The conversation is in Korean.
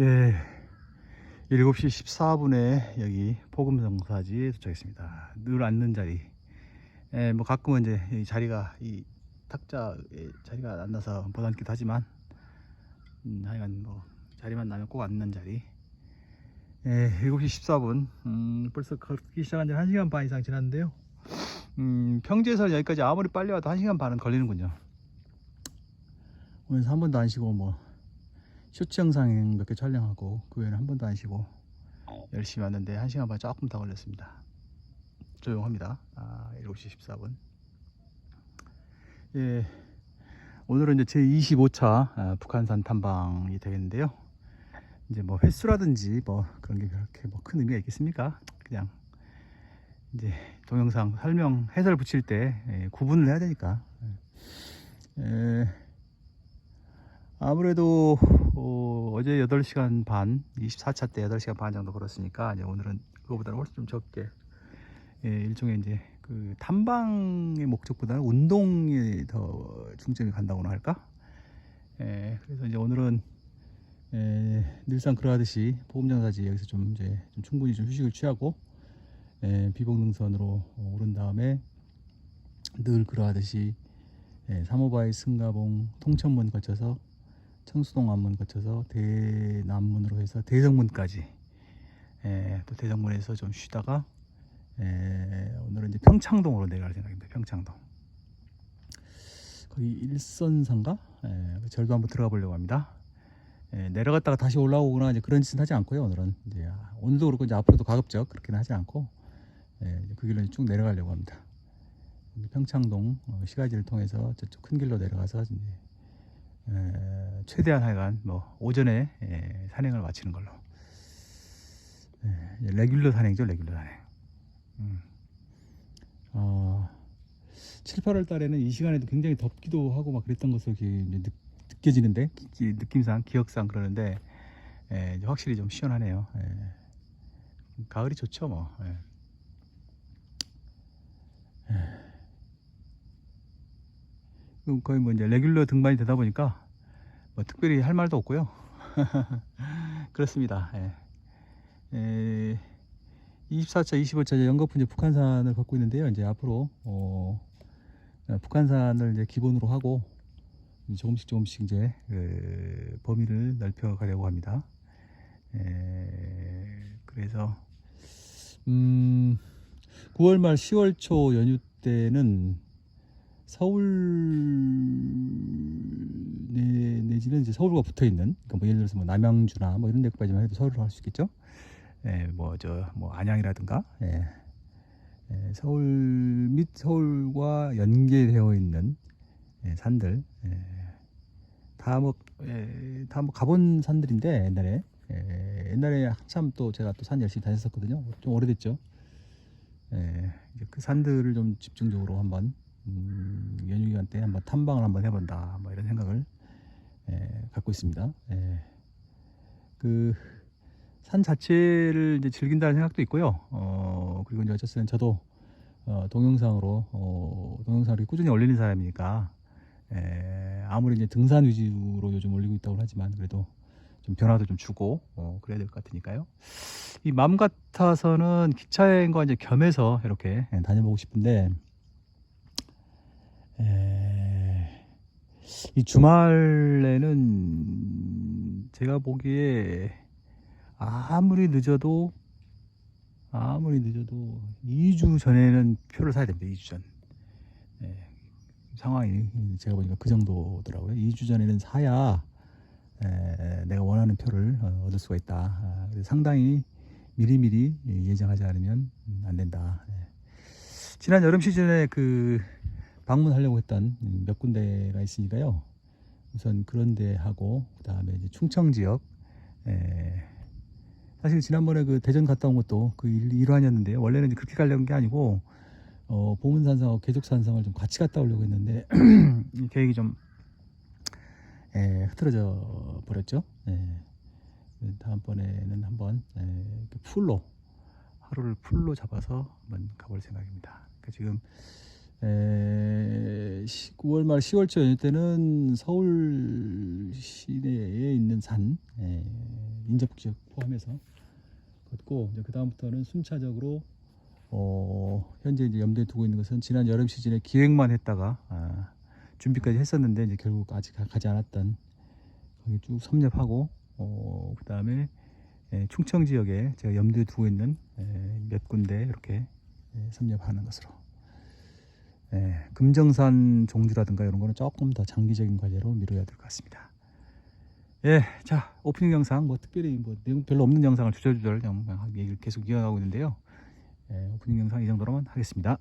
예, 7시 14분에 여기 포금성사지에 도착했습니다. 늘 앉는 자리. 예, 뭐 가끔은 이제 이 자리가 이 탁자에 자리가 안 나서 못 앉기도 하지만 음, 하여간 뭐 자리만 나면 꼭 앉는 자리. 예, 7시 14분. 음, 벌써 걷기 시작한 지 1시간 반 이상 지났는데요. 음, 평지에서 여기까지 아무리 빨리 와도 1시간 반은 걸리는군요. 오면서 한 번도 안 쉬고 뭐 쇼츠 영상 몇 개 촬영하고 그 외에는 한 번도 안 쉬고 열심히 왔는데 1시간 반 조금 더 걸렸습니다. 조용합니다. 아, 7시 14분. 예. 오늘은 이제 제 25차 아, 북한산 탐방이 되겠는데요. 이제 뭐 횟수라든지 뭐 그런 게 그렇게 뭐 큰 의미가 있겠습니까? 그냥 이제 동영상 설명 해설 붙일 때 예, 구분을 해야 되니까. 예. 아무래도 어, 어제 8시간 반, 24차 때 8시간 반 정도 걸었으니까 이제 오늘은 그거보다는 훨씬 좀 적게 예, 일종의 이제 그 탐방의 목적보다는 운동에 더 중점이 간다고나 할까? 예, 그래서 이제 오늘은 예, 늘상 그러하듯이 보험장사지 여기서 좀 이제 좀 충분히 좀 휴식을 취하고 예, 비봉능선으로 오른 다음에 늘 그러하듯이 예, 사모바이 승가봉 통천문 거쳐서 청수동 안문 거쳐서 대남문으로 해서 대성문까지 예, 또 대성문에서 좀 쉬다가 예, 오늘은 이제 평창동으로 내려갈 생각입니다. 평창동 거기 일선산가 예, 그 절도 한번 들어가 보려고 합니다. 예, 내려갔다가 다시 올라오거나 이제 그런 짓은 하지 않고요. 오늘은 이제 아, 오늘도 그렇고 이제 앞으로도 가급적 그렇게는 하지 않고 예, 이제 그 길로 쭉 내려가려고 합니다. 평창동 어, 시가지를 통해서 저쪽 큰 길로 내려가서 이제 에, 최대한 하여간 뭐 오전에 에, 산행을 마치는 걸로 에, 이제 레귤러 산행이죠 레귤러 산행 음. 어, 7, 8월 달에는 이 시간에도 굉장히 덥기도 하고 막 그랬던 것으로 느, 느껴지는데 기- 느낌상 기억상 그러는데 에, 이제 확실히 좀 시원하네요 에. 가을이 좋죠 뭐 예. 그 거의 뭐 이제 레귤러 등반이 되다 보니까 뭐 특별히 할 말도 없고요. 그렇습니다. 예. 에, 24차, 25차 연거푸 이제 북한산을 걷고 있는데요. 이제 앞으로 어, 어, 북한산을 이제 기본으로 하고 조금씩 조금씩 이제 그 범위를 넓혀 가려고 합니다. 에, 그래서 음, 9월 말 10월 초 연휴 때는 서울 내, 내지는 이제 서울과 붙어 있는 그러니까 뭐 예를 들어서 뭐 남양주나 뭐 이런 데까지만 해도 서울로 할 수 있겠죠. 예, 뭐저뭐 안양이라든가 예. 예, 서울 및 서울과 연계되어 있는 예, 산들 예. 다뭐 예, 다뭐 가본 산들인데 옛날에 예, 옛날에 한참 또 제가 또 산 열심히 다녔었거든요. 좀 오래됐죠. 예, 이제 그 산들을 좀 집중적으로 한번 음, 연휴 기간 때 한번 탐방을 한번 해본다 뭐 이런 생각을 예, 갖고 있습니다. 예. 그산 자체를 이제 즐긴다는 생각도 있고요. 어, 그리고 이제 어쨌든 저도 어, 동영상으로 어, 동영상을 꾸준히 올리는 사람이니까 예, 아무리 이제 등산 위주로 요즘 올리고 있다고 하지만 그래도 좀 변화도 좀 주고 어, 그래야 될 것 같으니까요. 이 마음 같아서는 기차 여행과 이제 겸해서 이렇게 예, 다녀보고 싶은데 에, 이 주말에는 제가 보기에 아무리 늦어도 아무리 늦어도 2주 전에는 표를 사야 됩니다. 2주 전. 예, 상황이 제가 보니까 그 정도더라고요. 2주 전에는 사야 에, 내가 원하는 표를 어, 얻을 수가 있다. 아, 상당히 미리미리 예정하지 않으면 음, 안 된다. 예. 지난 여름 시즌에 그 방문하려고 했던 몇 군데가 있으니까요. 우선 그런 데 하고 그 다음에 이제 충청 지역 에, 사실 지난번에 그 대전 갔다 온 것도 그 일- 일환이었는데요. 원래는 그렇게 가려는 게 아니고 어, 보문산성하고 계족산성을 좀 같이 갔다 오려고 했는데 이 계획이 좀 에, 흐트러져 버렸죠. 예. 다음번에는 한번 에, 이렇게 풀로 하루를 풀로 잡아서 한번 가볼 생각입니다. 그러니까 지금 에, 9월 말 10월 초 연휴 때는 서울 시내에 있는 산 에, 인접 지역 포함해서 걷고 이제 그 다음부터는 순차적으로 어, 현재 이제 염두에 두고 있는 것은 지난 여름 시즌에 기획만 했다가 아, 준비까지 했었는데 이제 결국 아직 가- 가지 않았던 거기 쭉 섭렵하고 어, 그 다음에 예, 충청 지역에 제가 염두에 두고 있는 예, 몇 군데 이렇게 예, 섭렵하는 것으로 예, 금정산 종주라든가 이런 거는 조금 더 장기적인 과제로 미뤄야 될 것 같습니다. 예, 자 오프닝 영상 뭐 특별히 뭐 내용 별로 없는 영상을 주저주절 그냥 얘기를 계속 이어가고 있는데요. 예, 오프닝 영상 이 정도로만 하겠습니다.